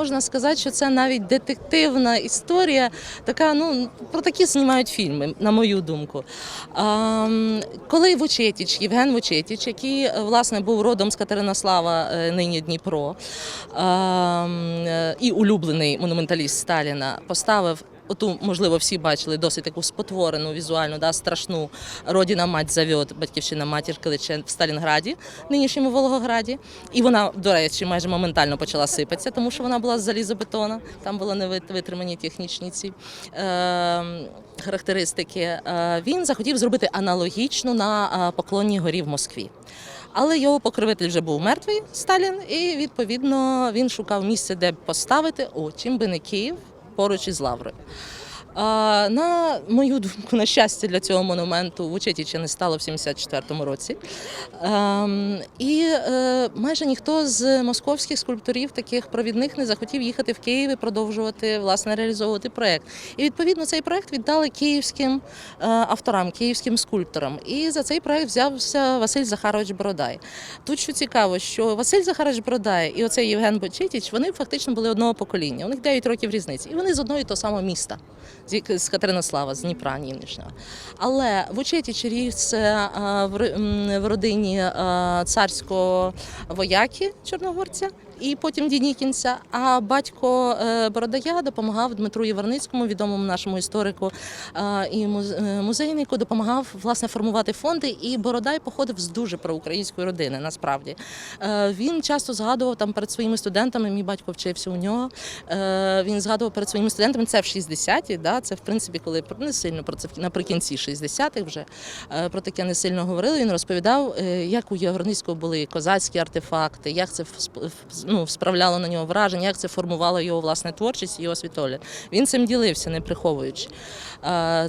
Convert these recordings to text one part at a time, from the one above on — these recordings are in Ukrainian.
можна сказати, що це навіть детективна історія. Така, ну про такі знімають фільми, на мою думку. А, коли Вучетіч, Євген Вучетіч, який е, власне був родом з Катеринослава, е, нині Дніпро, ем, е, і улюблений монументаліст Сталіна, поставив. Оту, можливо, всі бачили досить таку спотворену візуальну, да, страшну родина мать завьот, батьківщина матір Киличен в Сталінграді, нинішньому Волгограді. І вона, до речі, майже моментально почала сипатися, тому що вона була з залізобетона. Там були не витримані технічні ці е, характеристики. Е, він захотів зробити аналогічну на е, Поклонній горі в Москві. Але його покровитель вже був мертвий Сталін, і відповідно він шукав місце, де поставити о, чим би не Київ поруч із Лаврою. На мою думку, на щастя для цього монументу в Учетічі не стало в 74-му році. Ем, І е, майже ніхто з московських скульпторів, таких провідних, не захотів їхати в Київ і продовжувати власне реалізовувати проект. І відповідно цей проект віддали київським е, авторам, київським скульпторам. І за цей проект взявся Василь Захарович Бородай. Тут що цікаво, що Василь Захарович Бородай і оцей Євген Бочитіч, вони фактично були одного покоління. У них 9 років різниці. І вони з одного і того самого міста, з Катеринослава, з Дніпра нинішнього. Але в Учеті е, в в родині е, царського вояки чорногорця. І потім Дінікінця. А батько е, Бородая допомагав Дмитру Єварницькому, відомому нашому історику е, і е, музейнику, допомагав власне формувати фонди. І Бородай походив з дуже проукраїнської родини. Насправді він часто згадував там перед своїми студентами. Мій батько вчився у нього. Він згадував перед своїми студентами. Це в 60-ті, да, це в принципі, коли не сильно про це наприкінці 60-х вже про таке не сильно говорили. Він розповідав, як у Єварницького були козацькі артефакти, як це ну, справляло на нього враження, як це формувало його власне творчість, і його світогляд. Він цим ділився, не приховуючи.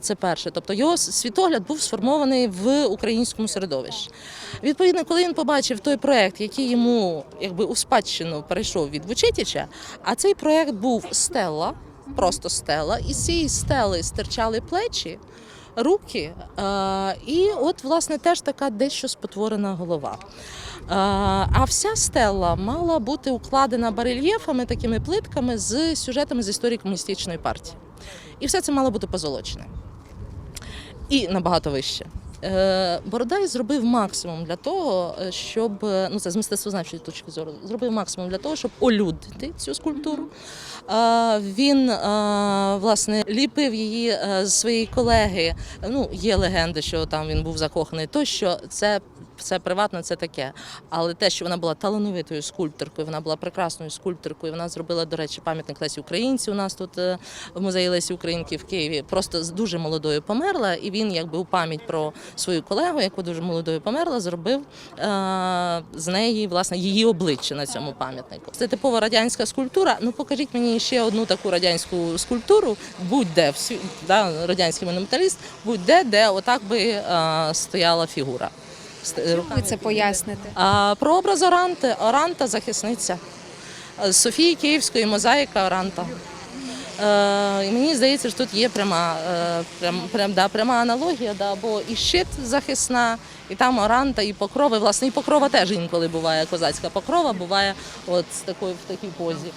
Це перше. Тобто його світогляд був сформований в українському середовищі. Відповідно, коли він побачив той проект, який йому якби у спадщину перейшов від Вучетіча, а цей проект був стела, просто стела, і з цієї стели стирчали плечі. Руки, е, і от, власне, теж така дещо спотворена голова. Е, А вся стела мала бути укладена барельєфами, такими плитками з сюжетами з історії комуністичної партії. І все це мало бути позолочене. І набагато вище. Е, Бородай зробив максимум для того, е, щоб е, ну це з мистецтвознавчої точки зору, зробив максимум для того, щоб олюдити цю скульптуру. Він власне ліпив її з своєї колеги. Ну, є легенди, що там він був закоханий. Тощо це. Це приватно, це таке. Але те, що вона була талановитою скульпторкою, вона була прекрасною скульпторкою. Вона зробила, до речі, пам'ятник Лесі Українці. У нас тут е, в музеї Лесі Українки в Києві. Просто з дуже молодою померла, і він, якби у пам'ять про свою колегу, яку дуже молодою померла, зробив е, з неї власне її обличчя на цьому пам'ятнику. Це типова радянська скульптура. Ну покажіть мені ще одну таку радянську скульптуру, будь-де да, радянський монументаліст, будь-де, де отак би е, стояла фігура. З Ви це поясните. а, про образ Оранти. Оранта захисниця. З Софії Київської мозаїка Оранта. Е, мені здається, що тут є пряма, е, прям, прям, да, пряма аналогія, да, бо і щит захисна, і там оранта, і покрова. І, власне, і покрова теж інколи буває козацька покрова, буває от з такої, в такій позі.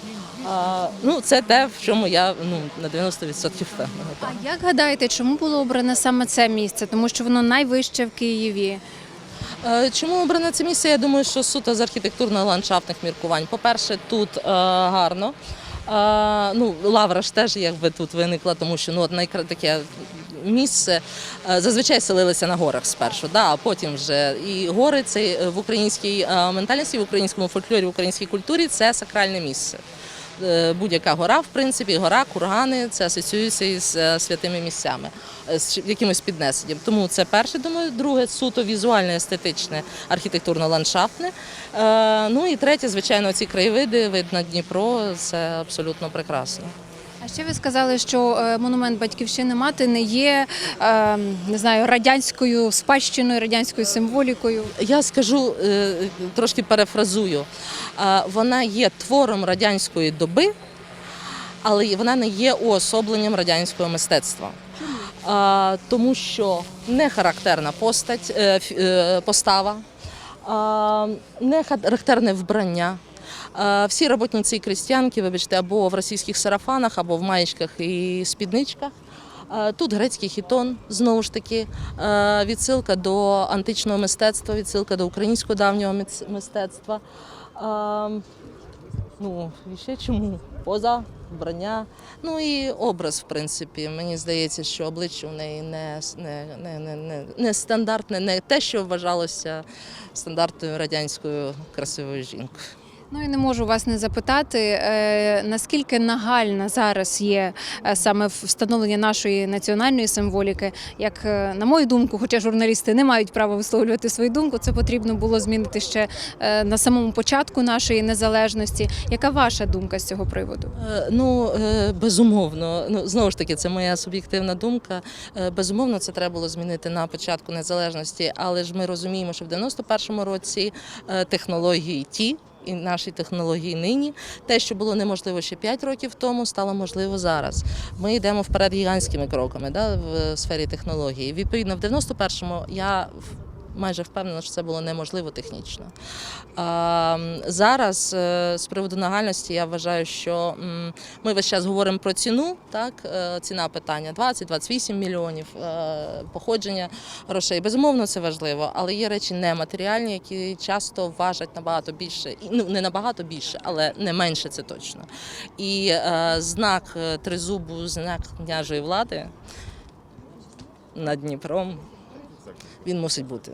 А, ну, це те, в чому я ну, на 90% впевнена. А як гадаєте, чому було обране саме це місце? Тому що воно найвище в Києві. Е, Чому обране це місце? Я думаю, що суто з архітектурно-ландшафтних міркувань. По-перше, тут е, гарно. Е, ну, лавра ж теж якби тут виникла, тому що ну, от таке місце зазвичай селилися на горах спершу, да, а потім вже і гори це в українській ментальності, в українському фольклорі, в українській культурі це сакральне місце. Е, Будь-яка гора, в принципі, гора, кургани це асоціюється із е, святими місцями, е, з якимось піднесенням. Тому це перше, думаю, друге суто візуальне, естетичне, архітектурно-ландшафтне. Ну і третє, звичайно, ці краєвиди, вид на Дніпро, це абсолютно прекрасно. А ще ви сказали, що е, монумент батьківщини мати не є е, не знаю радянською спадщиною, радянською символікою. Я скажу е, трошки перефразую. Вона є твором радянської доби, але вона не є уособленням радянського мистецтва. Тому що не характерна постать, постава, не характерне вбрання. Е, Всі роботниці і крестьянки, вибачте, або в російських сарафанах, або в маєчках і спідничках. Е, Тут грецький хітон, знову ж таки, е, відсилка до античного мистецтва, відсилка до українського давнього мистецтва. Ну, і ще чому? Поза, вбрання. Ну і образ, в принципі. Мені здається, що обличчя у неї не, не, не, не, не, не стандартне, не те, що вважалося стандартною радянською красивою жінкою. Ну і не можу вас не запитати, е, наскільки нагальна зараз є е, саме встановлення нашої національної символіки. Як е, на мою думку, хоча журналісти не мають права висловлювати свою думку, це потрібно було змінити ще на самому початку нашої незалежності. Яка ваша думка з цього приводу? Ну, безумовно, ну знову ж таки, це моя суб'єктивна думка. Безумовно, це треба було змінити на початку незалежності, але ж ми розуміємо, що в 91-му році технології ті. І наші технології нині, те, що було неможливо ще 5 років тому, стало можливо зараз. Ми йдемо вперед гігантськими кроками да, в сфері технології. Відповідно, в 91-му я майже впевнена, що це було неможливо технічно. Зараз е, з приводу нагальності я вважаю, що ми весь час говоримо про ціну. Так, е, ціна питання 20-28 мільйонів, е, походження грошей. Безумовно, це важливо, але є речі нематеріальні, які часто важать набагато більше, ну не набагато більше, але не менше це точно. І знак тризубу, знак княжої влади над Дніпром, він мусить бути.